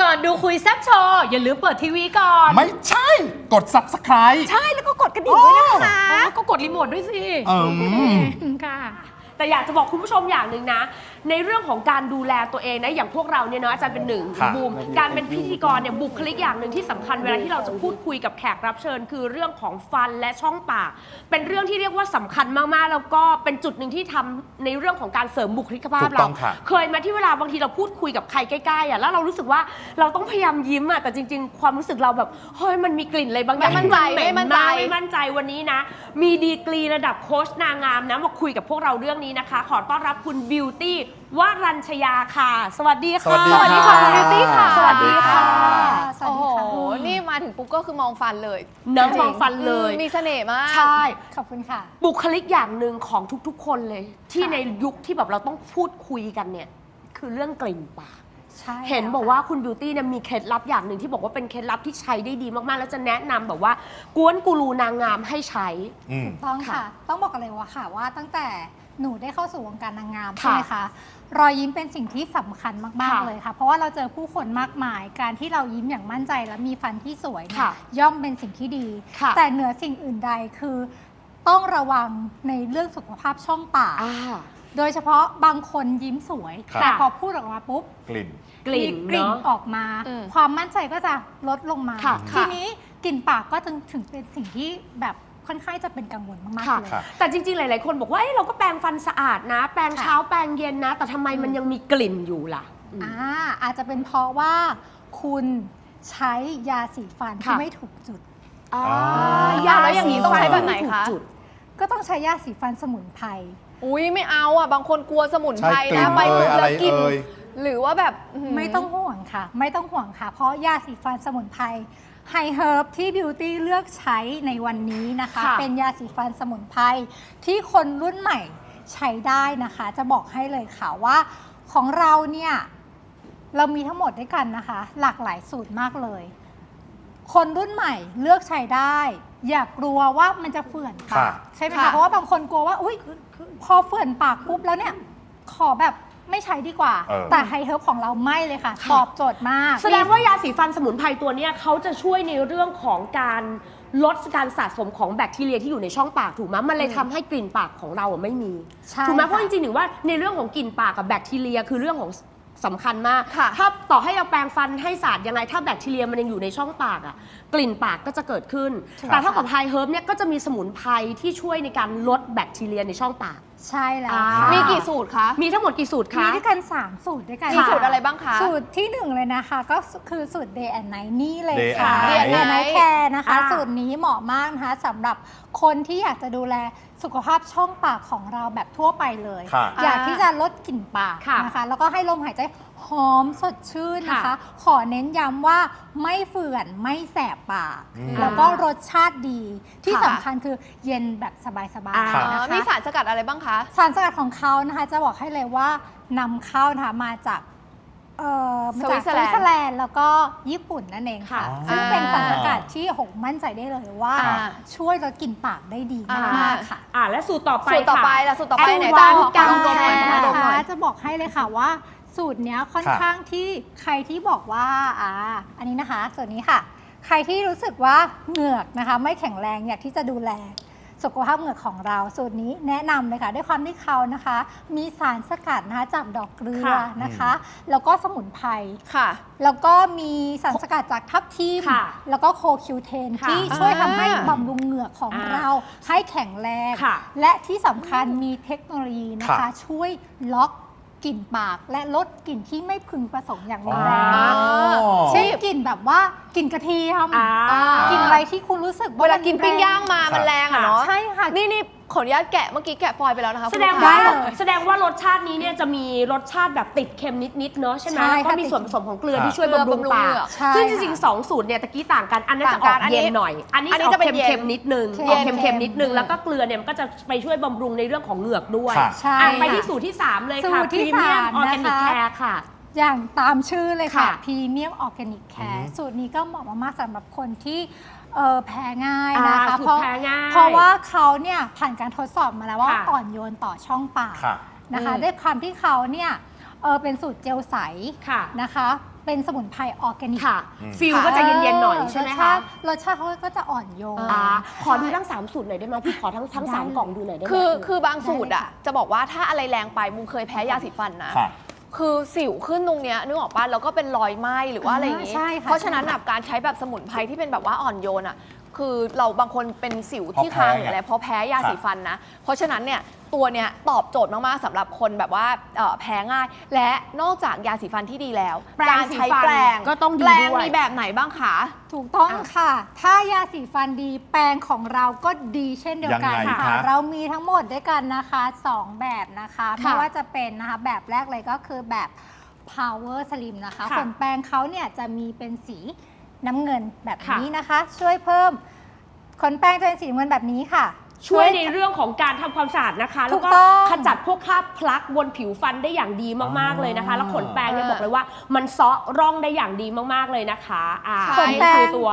ก่อนดูคุยแซ่บโชว์อย่าลืมเปิดทีวีก่อน ไม่ใช่กด subscribe ใช่แล้วก็กดกระดิ่งด้วยนะคะ อ๋อก็กดรีโมทด้วยสิเอมค่ะ แต่อยากจะบอกคุณผู้ชมอย่างหนึ่งนะ ในเรื่องของการดูแลตัวเองนะอย่างพวกเราเนี่ยเนาะอาจารย์เป็นหนึ่งครับบูมการเป็นพิธีกรเนี่ยบุคลิกอย่างหนึ่งที่สำคัญเวลาที่เราจะพูดคุยกับแขกรับเชิญ คือเรื่องของฟันและช่องปาก เป็นเรื่องที่เรียกว่าสำคัญมากๆแล้วก็เป็นจุดหนึ่งที่ทำในเรื่องของการเสริมบุคลิกภาพถูกเราต้องค่ะ เคยมาที่เวลาบางทีเราพูดคุยกับใครใกล้ๆอะแล้วเรารู้สึกว่าเราต้องพยายามยิ้มอะแต่จริง ๆ ความรู้สึกเราแบบเฮ้ยมันมีกลิ่นอะไรบางอย่างไม่มั่นใจที่ไม่มั่นใจากไม่มั่นใจวันนี้นะ มีดีกรีระดับโค้ชนางงามนะมาคุยกับพวกเราเรื่องนี้นะคะ ขอต้อนรับคุณบิวตี้ วรัญชยาค่ะ สวัสดีค่ะสวัสดีค่ะบิวตี้ค่ะ สวัสดีค่ะโอ้โหนี่มาถึงปุ๊บก็คือมองฟันเลยเน้องมองฟันเลย อืมมีเสน่ห์มาก ใช่ ขอบคุณค่ะ บุคลิกอย่างหนึ่งของทุกๆ คนเลย ที่ในยุคที่แบบเราต้องพูดคุยกันเนี่ย คือเรื่องกลิ่นปาก ใช่เห็นแล้วบอกว่าคุณบิวตี้เนี่ยมีเคล็ดลับอย่างหนึ่งที่บอกว่าเป็นเคล็ดลับที่ใช้ได้ดีมากๆ แล้วจะแนะนำแบบว่า กวนกูรูนางงามให้ใช้ อืมถูกต้องค่ะค่ะ ต้องบอกกันเลยว่าค่ะว่าตั้งแต่ หนูได้เข้าสู่วงการนางงามค่ะใช่ไหมคะรอยยิ้มเป็นสิ่งที่สำคัญมากค่ะๆเลยค่ะ เพราะว่าเราเจอผู้คนมากมาย การที่เรายิ้มอย่างมั่นใจและมีฟันที่สวยเนี่ยค่ะย่อมเป็นสิ่งที่ดีค่ะแต่เหนือสิ่งอื่นใดคือต้องระวังในเรื่องสุขภาพช่องปากอ่าโดยเฉพาะบางคนยิ้มสวยครับแต่พอพูดออกมาปุ๊บ กลิ่น กลิ่นมีกลิ่นเนาะออกมาอืมความมั่นใจก็จะลดลงมาค่ะทีค่ะนี้กลิ่นปากก็จึงถึงเป็นสิ่งที่แบบ ค่อนข้างจะเป็นกังวลมากค่ะๆเลย ครับ แต่จริงๆ หลาย ๆ คนบอกว่าเอ้ยเราก็แปรงฟันสะอาดนะ แปรงค่ะ เช้าแปรงเย็นนะ แต่ทำไมมันยังมีกลิ่นอยู่ล่ะอืม อ่าอาจจะเป็นเพราะว่าคุณใช้ยาสีฟันที่ค่ะ ไม่ถูกจุด อ่าอ่าแล้วอย่างนี้ต้องใช้แบบไหนคะ ถูกจุด ก็ต้องใช้ยาสีฟันสมุนไพร อุ้ยไม่เอาอะ บางคนกลัวสมุนไพรใช่กลิ่นะนไปปุ๊บเอ่ยแล้วกินอะไรเอ่ย หรือว่าแบบหืไม่ต้องห่วงค่ะ ไม่ต้องห่วงค่ะ เพราะยาสีฟันสมุนไพรไฮเฮิร์บที่บิวตี้เลือกใช้ในวันนี้นะคะค่ะเป็นยาสีฟันสมุนไพรที่คนรุ่นใหม่ใช้ได้นะคะ จะบอกให้เลยค่ะว่าของเราเนี่ยเรามีทั้งหมดด้วยกันนะคะ หลากหลายสูตรมากเลย คนรุ่นใหม่เลือกใช้ได้ อย่ากลัวว่ามันจะเฟื่อนปากค่ะใช่ไหมค่ะคะเพราะว่าบางคนกลัวว่า อุ้ยพอเฟื่อนปากปุ๊บแล้วเนี่ยขอแบบ ไม่ใช้ดีกว่า เออ แต่ไฮเฮิร์บของเราไม่เลยค่ะค่ะ ตอบโจทย์มาก แสดงว่ายาสีฟันสมุนไพรตัวเนี้ยเขาจะช่วยในเรื่องของการลดการสะสมของแบคทีเรียที่อยู่ในช่องปากถูกไหมมันเลยทำให้กลิ่นปากของเราอะไม่มีใช่ถูกไหมค่ะเพราะจริงๆหนึ่งว่าในเรื่องของกลิ่นปากกับแบคทีเรียคือเรื่องของสำคัญมาก ค่ะ ถ้าต่อให้เราแปรงฟันให้สะอาดยังไง ถ้าแบคทีเรียมันยังอยู่ในช่องปากอะกลิ่นปากก็จะเกิดขึ้น แต่ถ้ากับไฮเฮิร์บเนี่ยก็จะมีสมุนไพรที่ช่วยในการลดแบคทีเรียในช่องปาก ใช่แล้วอ่า ค่ะมีกี่สูตรคะ มีทั้งหมดกี่สูตรมีคะ ด้วยกัน 3 สูตรด้วยกันมีสูตรอะไรบ้างคะ สูตรที่หนึ่งเลยนะคะ ก็คือสูตร day and night นี่เลย Day ค่ะ and Night day and night care นะคะ อ่า สูตรนี้เหมาะมากนะคะสำหรับคนที่อยากจะดูแลสุขภาพช่องปากของเราแบบทั่วไปเลย ค่ะ อยากที่จะลดกลิ่นปากค่ะนะคะ แล้วก็ให้ลมหายใจหอมสดชื่นนะคะ ค่ะขอเน้นย้ำว่าไม่เฝื่อนไม่แสบปาก อืม แล้วก็รสชาติดีที่ค่ะ สำคัญคือเย็นแบบสบายอ่าๆอ๋นะอคะ มีสารสกัดอะไรบ้างคะสารสกัดของเขานะคะจะบอกให้เลยว่านำเข้านะคะมาจากเอ่อมาจากสวิตเซอร์แลนด์สวิตเซอร์แลนด์แล้วก็ญี่ปุ่นนั่นเองค่ะ ค่ะซึ่งอ่าเป็นสารสกัดที่หงมั่นใจได้เลยว่าอ่าช่วยลดกลิ่นปากได้ดีอ่ามมากๆค่ะ อ่าและสูตรต่อไปสูตรต่อไปค่ะล่ะสูตรต่อไปไหนแอจ้าดขวาอนซ์ขอลองดมหน่อยแขอลองดมหน่อย จะบอกให้เลยค่ะว่า สูตรเนี้ยค่อนค่ะข้างที่ใครที่บอกว่าอ่าอันนี้นะคะส่วนนี้ค่ะ ใครที่รู้สึกว่าเหงือกนะคะ ไม่แข็งแรงอยากที่จะดูแล สุขภาพเหงือกของเราสูตรนี้แนะนำเลยค่ะด้วยความที่เขานะคะ มีสารสกัดนะคะจากดอกเกลือค่ะนะคะ แล้วก็สมุนไพรค่ะ แล้วก็มีสารสกัดจากทับทิมค่ะแล้วก็โคคิวเทนค่ะที่ช่วยทำให้อ่าบำรุงเหงือกของอ่าเราให้แข็งแรง ค่ะและที่สำคัญมีเทคโนโลยีนะคะค่ะช่วยล็อก กลิ่นปากและลดกลิ่นที่ไม่พึงประสงค์อย่างอ๋รุอนแรงอ๋อเช่นกลิ่นแบบว่ากลิ่นกระเทียมอ่า กลิ่นอะไรที่คุณรู้สึกเวลากินปิ้งย่างมามันแรงอะเนาะ ใช่ค่ะ นี่นี่ ขออนุญาตแกะเมื่อกี้แกะฟอยล์ไปแล้วนะคะแสดงคุณว่าลูกค้ได้เลยแสดงว่ารสชาตินี้เนี่ยจะมีรสชาติแบบติดเค็มนิดๆเนาะใช่ไหมใช่แล้วก็ค่ะมีติดส่วนผสมของเกลือค่ะที่ช่วยบำรุงปากใช่ซึ่งจค่ะริงๆสองสูตรเนี่ยตะกี้ต่างกันอันนั้นจะอต่าองกกันอันนี้เย็นหน่อย อันนี้อันนี้จะอจะอกเป็นเย็นเค็มๆนิดนึงเค็มออกเค็มๆนิดนึงอืมแล้วก็เกลือเนี่ยมันก็จะไปช่วยบำรุงในเรื่องของเหงือกด้วยค่ะใช่อะไปค่ะที่สูตรที่ 3 เลยสูค่ะตรที่พรีเมียมสามออร์แกนิกนะคะ แคร์ค่ะ อย่างตามชื่อเลยค่ะค่ะ พรีเมียมออร์แกนิกแคอือร์ฮึสูตรนี้ก็เหมาะมากๆสำหรับคนที่ เอ่อแพ้ง่ายนะคะอ่าสูตรเพราะแพ้ง่ายเพราะว่าเขาเนี่ยผ่านการทดสอบมาแล้วว่าค่ะอ่อนโยนต่อช่องปากค่ะ นะคะอืม ด้วยความที่เขาเนี่ยเออเป็นสูตรเจลใสค่ะนะคะ เป็นสมุนไพรออร์แกนิกค่ะฟิลก็จะเย็นๆหน่อยใช่ไหมรสคะาติรสชาติเขาก็จะอ่อนโยน อ่าขอดูทั้ง3สูตรหน่อยได้ไหมพี่ขอทั้งทั้งสามกล่องดูหน่อยได้ไหมคือคือบางสูตรอะจะบอกว่าถ้าอะไรแรงไปมุงเคยแพ้ยาสีฟันนะ ค่ะ คือสิวขึ้นตรงเนี้ยนึกออกป่ะแล้วก็เป็นรอยไหม้หรือว่าอะไรอย่างงี้ใช่ค่ะเพราะฉะนั้นแบบการใช้แบบสมุนไพรที่เป็นแบบว่าอ่อนโยนอะคือเราบางคนเป็นสิวที่เพราะแพ้คางหรืออะไรเพราะแพ้ยาครับสีฟันนะ เพราะฉะนั้นเนี่ย ตัวเนี้ยตอบโจทย์มากๆสำหรับคนแบบว่าเอ่อแพ้ง่าย และนอกจากยาสีฟันที่ดีแล้ว แปรงการสีใช้ฟันแปรงก็ต้องดีแปรงด้วย มีแบบไหนบ้างคะ ถูกต้องค่ะ ถ้ายาสีฟันดีแปรงของเราก็ดีเช่นเดียวกันยังไงค่ะคะเรามีทั้งหมดด้วยกันนะคะ2แบบนะคะ ไม่ว่าจะเป็นนะคะแบบแรกเลยก็คือแบบ power slim นะคะค่ะขนแปรงเขาเนี่ยจะมีเป็นสีน้ำเงินแบบค่ะนี้นะคะ ช่วยเพิ่มขนแปรงจะเป็นสีน้ำเงินแบบนี้ค่ะ ช่วยในเรื่องของการทำความสะอาดนะคะถูแล้วกก็ต้องขจัดพวกคราบพลักบนผิวฟันได้อย่างดีมากๆเลยนะคะ แล้วขนแปรงเนี่ยบอกเลยว่ามันเซาะร่องได้อย่างดีมากๆเลยนะคะอ่าขนนี่แปรงคือตัว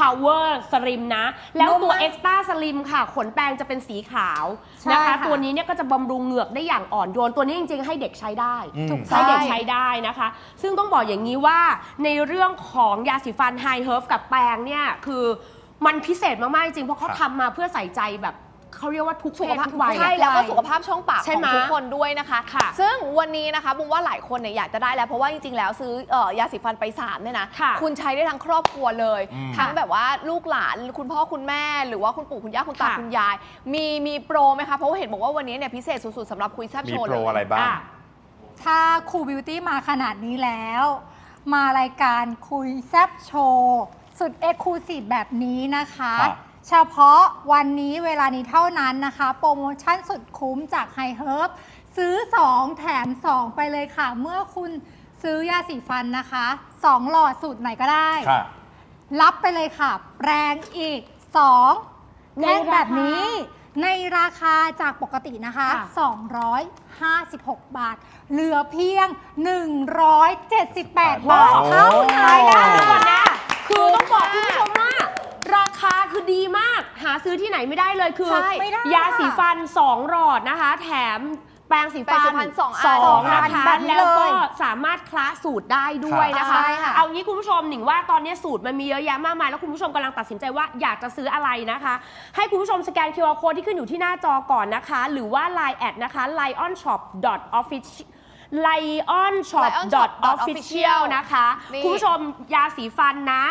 power slim นะ แล้วนุ่มตัวมาก extra slim ค่ะ ขนแปรงจะเป็นสีขาวใช่นะคะค่ะตัวนี้เนี่ยก็จะบำรุงเหงือกได้อย่างอ่อนโยน ตัวนี้จริงๆ ให้เด็กใช้ได้อืมถูกให้เด็กใช่ใช้ได้นะคะ ซึ่งต้องบอกอย่างนี้ว่าในเรื่องของยาสีฟันไฮเฮิร์ฟกับแปรงเนี่ยคือ มันพิเศษมากๆจริงเพราะเขาครับทำมาเพื่อใส่ใจแบบเขาเรียกว่าทุกสุเพขศภาพทุกวัยใช่อะแล้วก็สุขภาพช่องปากใช่ของไหมทุกคนด้วยนะคะ ค่ะซึ่งวันนี้นะคะบุมว่าหลายคนเนี่ยอยากจะได้แล้ว เพราะว่าจริงๆแล้วซื้อเอ่อยาสีฟันไป3เนี่ยนะค่ะณใช้ได้ทั้งครอบครัวเลย อืมทั้งแบบว่าลูกหลานคุณพ่อคุณแม่ หรือว่าคุณปู่คุณย่าคุณตาค่ะ คุณยาย มีมีโปรไหมคะ เพราะว่าเห็นบอกว่าวันนี้เนี่ยพิเศษสุดๆสำหรับคุยแซบมีโชว์โปเลรย อะไรบ้าง อะ ถ้าครูบิวตี้มาขนาดนี้แล้ว มารายการคุยแซบโชว์ สุดเอ็กซ์คลูซีฟแบบนี้นะคะ ครับ เฉพาะวันนี้เวลานี้เท่านั้นนะคะ โปรโมชั่นสุดคุ้มจากไฮเฮิร์บซื้อ 2 แถม 2 ไปเลยค่ะ เมื่อคุณซื้อยาสีฟันนะคะ 2 หลอดสูตรไหนก็ได้ ค่ะ รับไปเลยค่ะ แปรงอีก 2ในแท่งราคาแบบนี้ ในราคาจากปกตินะคะ ค่ะ 256 บาท เหลือเพียง 178 บาทโอ้เท่านั้นเดี๋ยวนะก่อนนะ คือต้องบอกคุณผู้ชมว่า ราคาคือดีมาก หาซื้อที่ไหนไม่ได้เลยคือ ใช่ไม่ได้ยาสีฟัน 2 หลอดนะคะ แถมแปรงสีแปรงฟัสีนฟันสองอันสองนะสองอัคะนแบบนี้แล้วก็เลยสามารถคละสูตรได้ด้วยนะใช่คะค่ะ เอางี้คุณผู้ชมหนิงว่าตอนนี้สูตรมันมีเยอะแยะมากมายแล้วคุณผู้ชมกำลังตัดสินใจว่าอยากจะซื้ออะไรนะคะ ให้คุณผู้ชมสแกน QR code ที่ขึ้นอยู่ที่หน้าจอก่อนนะคะ หรือว่า Line แอดนะคะ lionshop.official lionshop.official นะคะ นี่คุณผู้ชมยาสีฟันนะ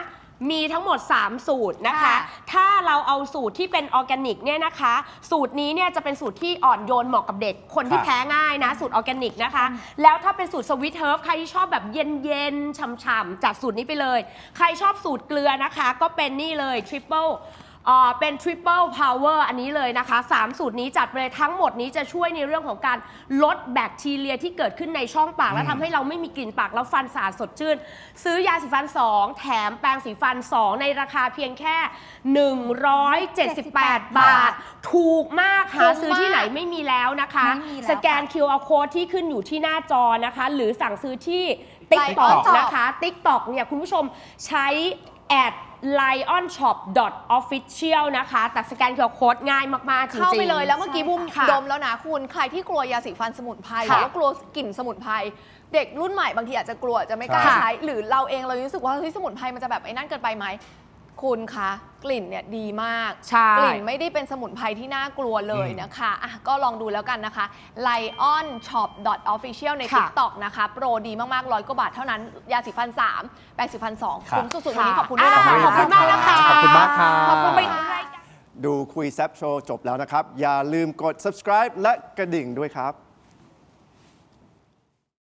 มีทั้งหมด 3 สูตรนะคะ ค่ะถ้าเราเอาสูตรที่เป็นออร์แกนิกเนี่ยนะคะ สูตรนี้เนี่ยจะเป็นสูตรที่อ่อนโยนเหมาะกับเด็ก คนที่ครับแพ้ง่ายนะ สูตรออร์แกนิกนะคะ แล้วถ้าเป็นสูตรสวิตเฮิร์ฟใครที่ชอบแบบเย็นๆช่ำๆจัดสูตรนี้ไปเลย ใครชอบสูตรเกลือนะคะ ก็เป็นนี่เลย Triple เอ่อ เป็น Triple Power อันนี้เลยนะคะ 3 สูตรนี้จัดไปเลยทั้งหมดนี้จะช่วยในเรื่องของการลดแบคทีเรียที่เกิดขึ้นในช่องปาก และทำให้เราไม่มีกลิ่นปากแล้วฟันสะอาดสดชื่น ซื้อยาสีฟัน 2 แถมแปรงสีฟัน 2 ในราคาเพียงแค่ 178 บาท ถูกมากหาซื้อที่ไหนไม่มีแล้วนะคะ ไม่มีแล้ว สแกน QR code ที่ขึ้นอยู่ที่หน้าจอนะคะ หรือสั่งซื้อที่ TikTok TikTok นะคะ TikTok เนี่ย คุณผู้ชมใช้แอด lionshop.official นะคะ แต่สแกน QR code ง่ายมากๆจริงๆ เข้าไปเลยแล้วเมื่อกี้บุมค่ะดมแล้วนะคุณ ใครที่กลัวยาสีฟันสมุนไพรหค่ะรือว่ากลัวกลิ่นสมุนไพรเด็กรุ่นใหม่บางทีอาจจะกลัวจะไม่กล้าค่ะใช้ หรือเราเองเรารู้สึกว่าเฮ้ยสมุนไพรมันจะแบบไอ้นั่นเกินไปไหม คุณคะกลิ่นเนี่ยดีมาก ใช่ กลิ่นไม่ได้เป็นสมุนไพรที่น่ากลัวเลยนะคะอะก็ลองดูแล้วกันนะคะ lion shop official ใน ค่ะ TikTok นะคะ โปรดีมากๆร้อยกว่าบาทเท่านั้น ยาสีฟัน 3 แปรงสีฟัน 2 ครับ คุ้มสุดๆวันนี้ขอบคุณด้วยอ่านะคะขอบคุณมากนะคะ ขอบคุณมากครับขอบคุณไปค่ะรายการ ดูคุยแซบโชว์จบแล้วนะครับ อย่าลืมกด subscribe และกระดิ่งด้วยครับ